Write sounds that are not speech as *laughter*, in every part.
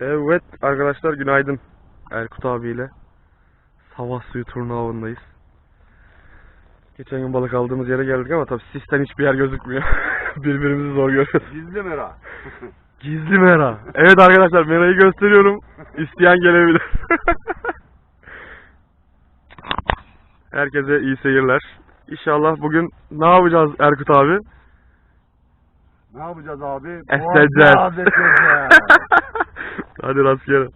Evet arkadaşlar günaydın. Erkut abiyle Savaş suyu turnu avındayız. Geçen gün balık aldığımız yere geldik ama tabii sisten hiçbir yer gözükmüyor. *laughs* Birbirimizi zor görüyoruz. Gizli mera. *laughs* Gizli mera. Evet arkadaşlar merayı gösteriyorum. İsteyen gelebilir. *laughs* Herkese iyi seyirler. İnşallah bugün ne yapacağız Erkut abi? ne yapacağız abi? Eseceğiz. Adiós, la fiera.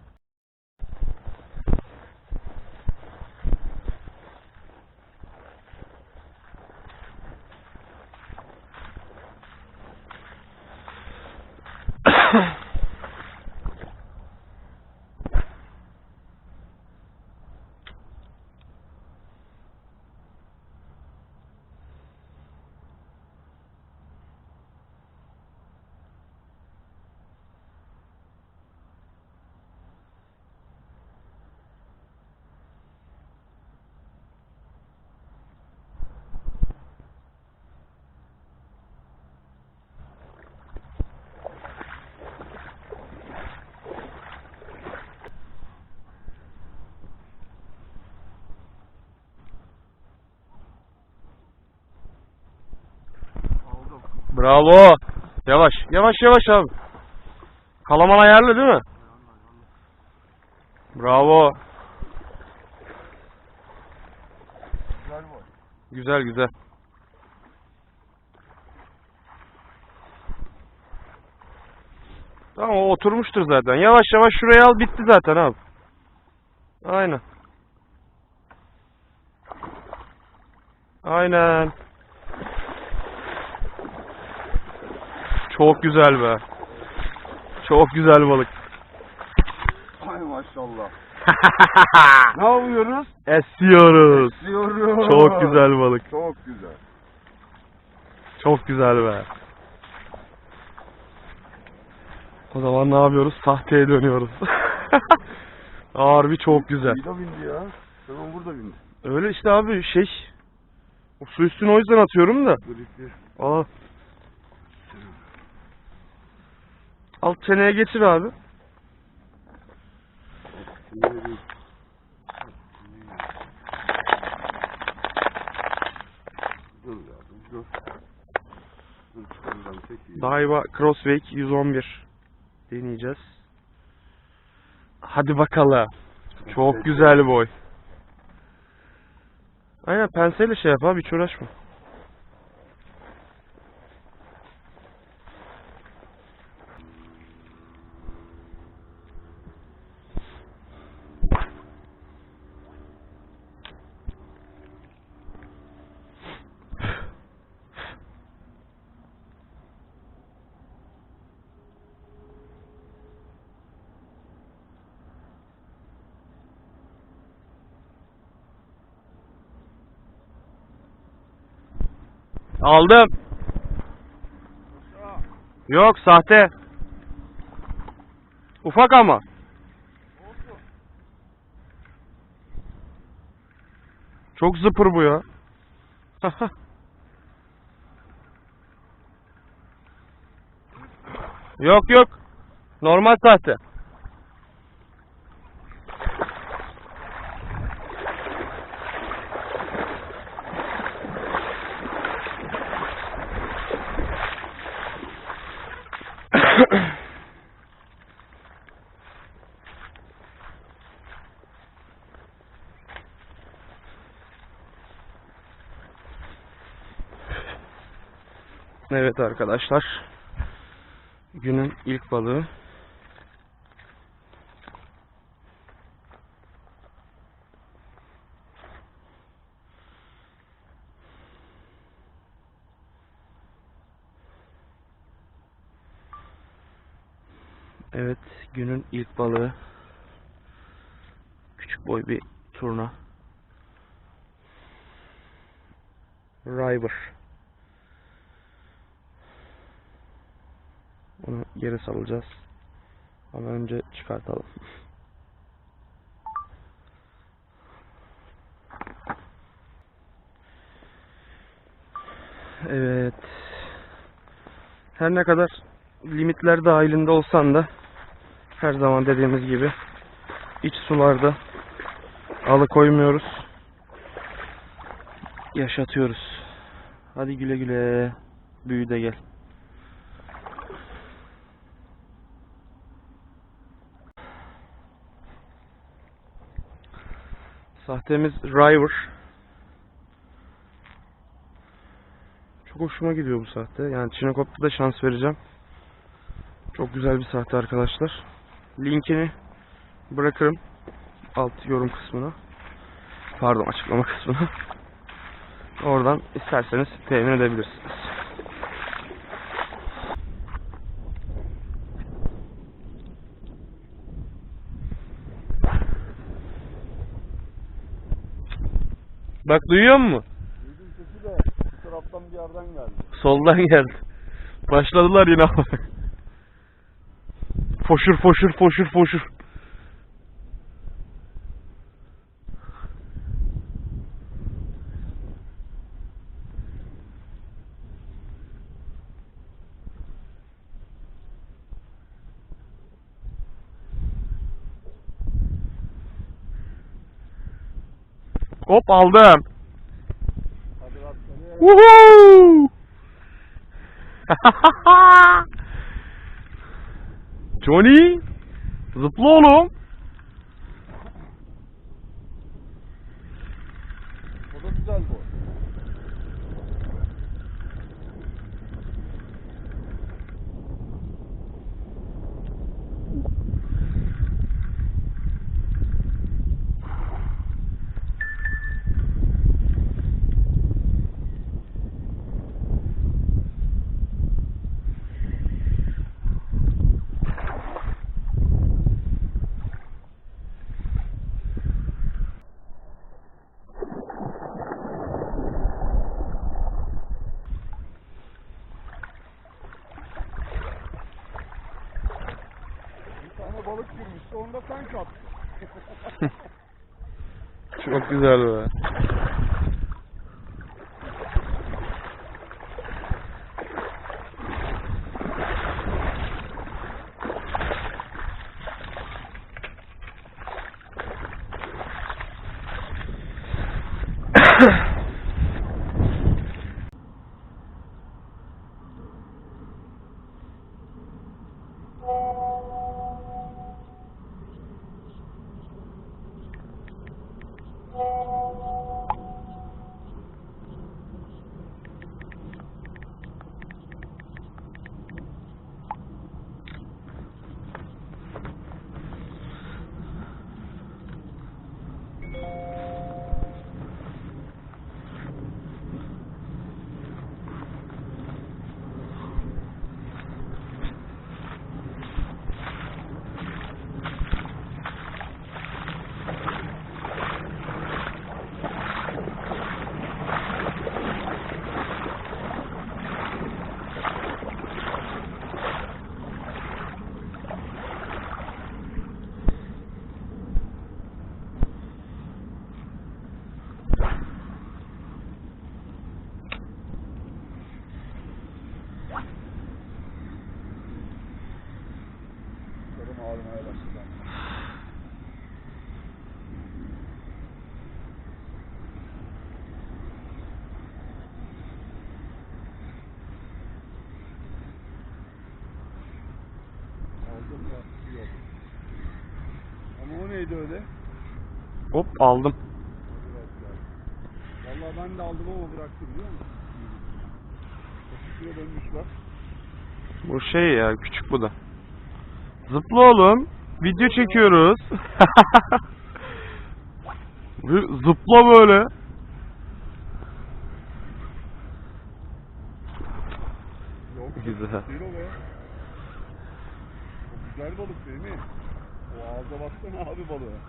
Bravo. Yavaş. Yavaş yavaş abi. Kalaman ayarlı değil mi? Bravo. Güzel var. Güzel güzel. Tamam o oturmuştur zaten. Yavaş yavaş şuraya al bitti zaten abi. Aynen. Aynen. Çok güzel be. Çok güzel balık. Ay maşallah. *laughs* ne yapıyoruz? Esiyoruz. Diyoruz. Çok güzel balık. Çok güzel. Çok güzel be. O zaman ne yapıyoruz? Sahteye dönüyoruz. *laughs* Harbi çok güzel. De bindi ya. Hemen burada bindi. Öyle işte abi şey. O su üstüne o yüzden atıyorum da. Aa. Alt çeneye geçir abi. Daiwa Crosswake 111 deneyeceğiz. Hadi bakalım. Çok güzel boy. Aynen penseyle şey yap abi hiç uğraşma. Aldım. Yok sahte. Ufak ama. Çok zıpır bu ya. *laughs* yok yok. Normal sahte. Evet arkadaşlar. Günün ilk balığı. Evet, günün ilk balığı. Küçük boy bir turna. River. Onu geri salacağız. Ama önce çıkartalım. Evet. Her ne kadar limitler dahilinde olsan da Her zaman dediğimiz gibi iç sularda alıkoymuyoruz. Yaşatıyoruz. Hadi güle güle. Büyü de gel. Sahtemiz River. Çok hoşuma gidiyor bu sahte. Yani Çinekop'ta da şans vereceğim. Çok güzel bir sahte arkadaşlar. Linkini bırakırım alt yorum kısmına. Pardon açıklama kısmına. Oradan isterseniz temin edebilirsiniz. Bak duyuyor musun? Duydum sesi de bu taraftan bir yerden geldi. Soldan geldi. Başladılar yine. *laughs* foşur foşur foşur foşur. Hop aldım. Hadi *laughs* rastgele. Woohoo! Johnny! Zıpla oğlum. O da güzel bu. Bir tane balık girmişti onu da sen kattın. Çok güzel be. Ama o neydi öyle? Hop aldım. Vallahi ben de aldım ama bıraktım biliyor musun? Dönmüş bak. Bu şey ya küçük bu da. Zıpla oğlum. Video çekiyoruz. *laughs* Zıpla böyle. Yok. Güzel. Güzel balık değil mi? Ağza baksana abi balığa.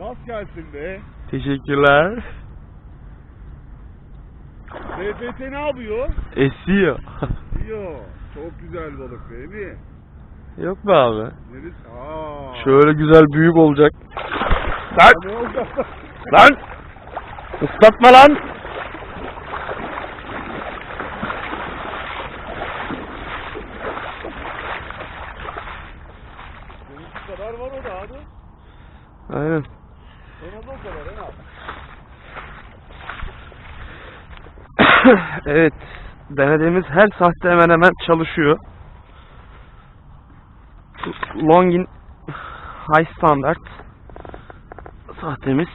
Rast gelsin be. Teşekkürler. BFT ne yapıyor? Esiyor. Diyor. Çok güzel balık değil mi? Yok be abi. Neresi? Aa. Şöyle güzel büyük olacak. Lan! Ne oldu? *laughs* Lan! Islatma lan! Bu kadar var o da abi. Aynen. En az o kadar en az. *coughs* evet. Denediğimiz her sahte hemen hemen çalışıyor. Longin High Standard sahtemiz.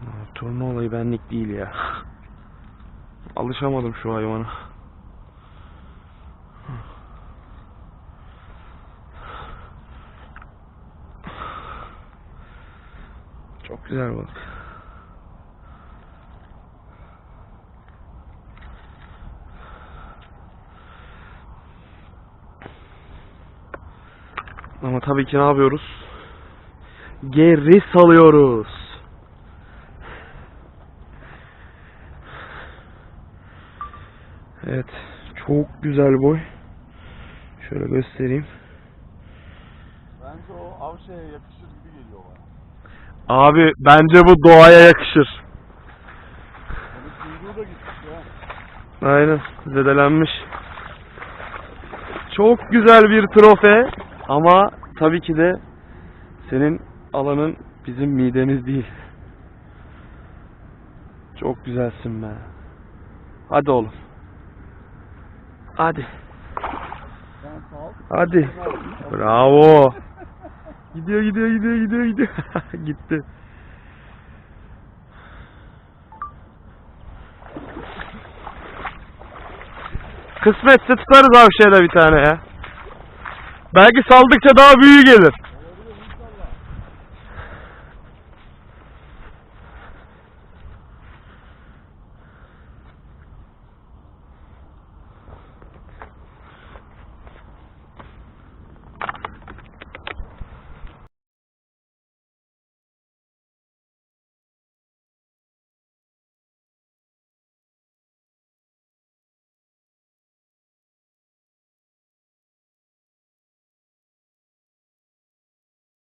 Aa, Turna olayı benlik değil ya. Alışamadım şu hayvana. Çok güzel balık. Ama tabii ki ne yapıyoruz? Geri salıyoruz. Evet. Çok güzel boy. Şöyle göstereyim. Bence o av şeye yakışır gibi geliyor bana. Abi bence bu doğaya yakışır. Onun kuyruğu da gitmiş ya. Aynen. Zedelenmiş. Çok güzel bir trofe. Ama tabii ki de senin alanın bizim midemiz değil. Çok güzelsin be. Hadi oğlum. Hadi. Hadi. Bravo. Gidiyor gidiyor gidiyor gidiyor gidiyor. *laughs* Gitti. Kısmetse tutarız avşaya bir tane ya. Belki saldıkça daha büyüğü gelir.